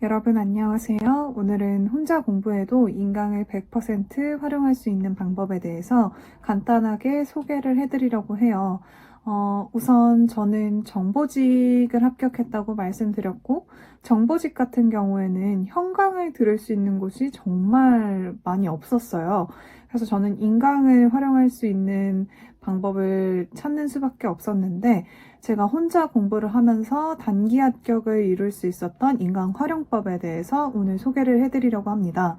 여러분 안녕하세요. 오늘은 혼자 공부해도 인강을 100% 활용할 수 있는 방법에 대해서 간단하게 소개를 해드리려고 해요. 어, 우선 저는 정보직을 합격했다고 말씀드렸고, 정보직 같은 경우에는 현강을 들을 수 있는 곳이 정말 많이 없었어요. 그래서 저는 인강을 활용할 수 있는 방법을 찾는 수밖에 없었는데, 제가 혼자 공부를 하면서 단기 합격을 이룰 수 있었던 인강 활용법에 대해서 오늘 소개를 해드리려고 합니다.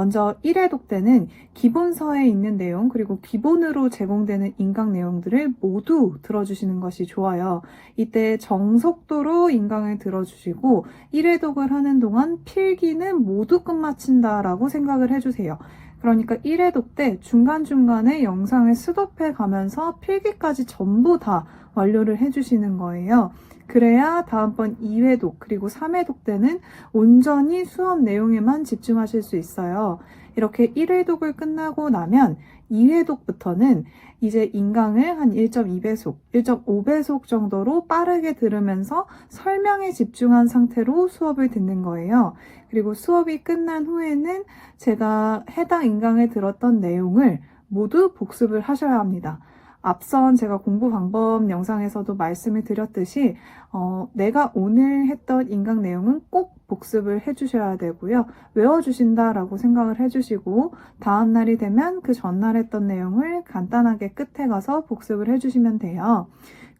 먼저 1회독 때는 기본서에 있는 내용 그리고 기본으로 제공되는 인강 내용들을 모두 들어주시는 것이 좋아요. 이때 정속도로 인강을 들어주시고 1회독을 하는 동안 필기는 모두 끝마친다라고 생각을 해주세요. 그러니까 1회독 때 중간중간에 영상을 스톱해 가면서 필기까지 전부 다 완료를 해주시는 거예요. 그래야 다음번 2회독 그리고 3회독 때는 온전히 수업 내용에만 집중하실 수 있어요. 이렇게 1회독을 끝나고 나면 2회독부터는 이제 인강을 한 1.2배속, 1.5배속 정도로 빠르게 들으면서 설명에 집중한 상태로 수업을 듣는 거예요. 그리고 수업이 끝난 후에는 제가 해당 인강에 들었던 내용을 모두 복습을 하셔야 합니다. 앞선 제가 공부 방법 영상에서도 말씀을 드렸듯이 어, 내가 오늘 했던 인강 내용은 꼭 복습을 해주셔야 되고요. 외워주신다라고 생각을 해주시고 다음 날이 되면 그 전날 했던 내용을 간단하게 끝에 가서 복습을 해주시면 돼요.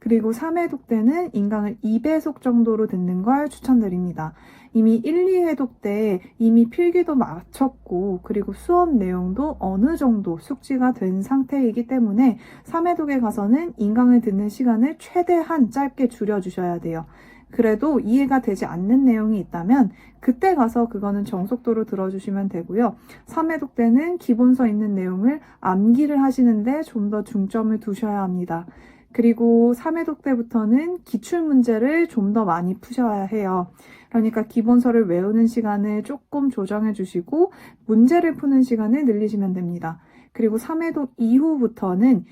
그리고 3회독 때는 인강을 2배속 정도로 듣는 걸 추천드립니다. 이미 1, 2회독 때 이미 필기도 마쳤고 그리고 수업 내용도 어느 정도 숙지가 된 상태이기 때문에 3회독에 가서는 인강을 듣는 시간을 최대한 짧게 줄여주셔야 돼요. 그래도 이해가 되지 않는 내용이 있다면 그때 가서 그거는 정속도로 들어주시면 되고요. 3회독 때는 기본서 있는 내용을 암기를 하시는데 좀 더 중점을 두셔야 합니다. 그리고 3회독 때부터는 기출 문제를 좀 더 많이 푸셔야 해요. 그러니까 기본서를 외우는 시간을 조금 조정해 주시고 문제를 푸는 시간을 늘리시면 됩니다. 그리고 3회독 이후부터는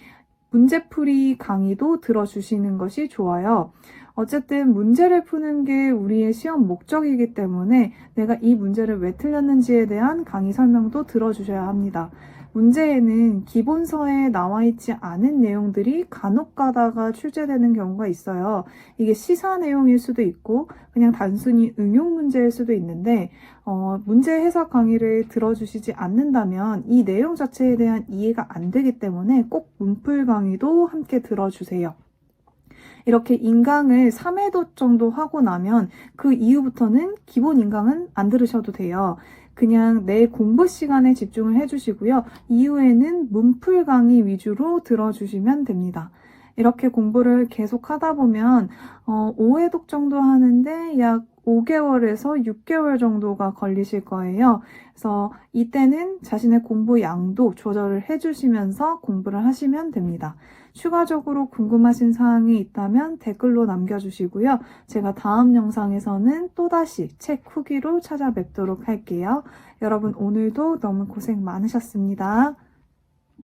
문제풀이 강의도 들어주시는 것이 좋아요. 어쨌든 문제를 푸는 게 우리의 시험 목적이기 때문에 내가 이 문제를 왜 틀렸는지에 대한 강의 설명도 들어주셔야 합니다. 문제에는 기본서에 나와 있지 않은 내용들이 간혹 가다가 출제되는 경우가 있어요. 이게 시사 내용일 수도 있고 그냥 단순히 응용 문제일 수도 있는데 어, 문제 해석 강의를 들어주시지 않는다면 이 내용 자체에 대한 이해가 안 되기 때문에 꼭 문풀 강의도 함께 들어주세요. 이렇게 인강을 3회도 정도 하고 나면 그 이후부터는 기본 인강은 안 들으셔도 돼요. 그냥 내 공부 시간에 집중을 해주시고요. 이후에는 문풀 강의 위주로 들어주시면 됩니다. 이렇게 공부를 계속 하다 보면 어, 5회독 정도 하는데 약 5개월에서 6개월 정도가 걸리실 거예요. 그래서 이때는 자신의 공부 양도 조절을 해주시면서 공부를 하시면 됩니다. 추가적으로 궁금하신 사항이 있다면 댓글로 남겨주시고요. 제가 다음 영상에서는 또다시 책 후기로 찾아뵙도록 할게요. 여러분 오늘도 너무 고생 많으셨습니다.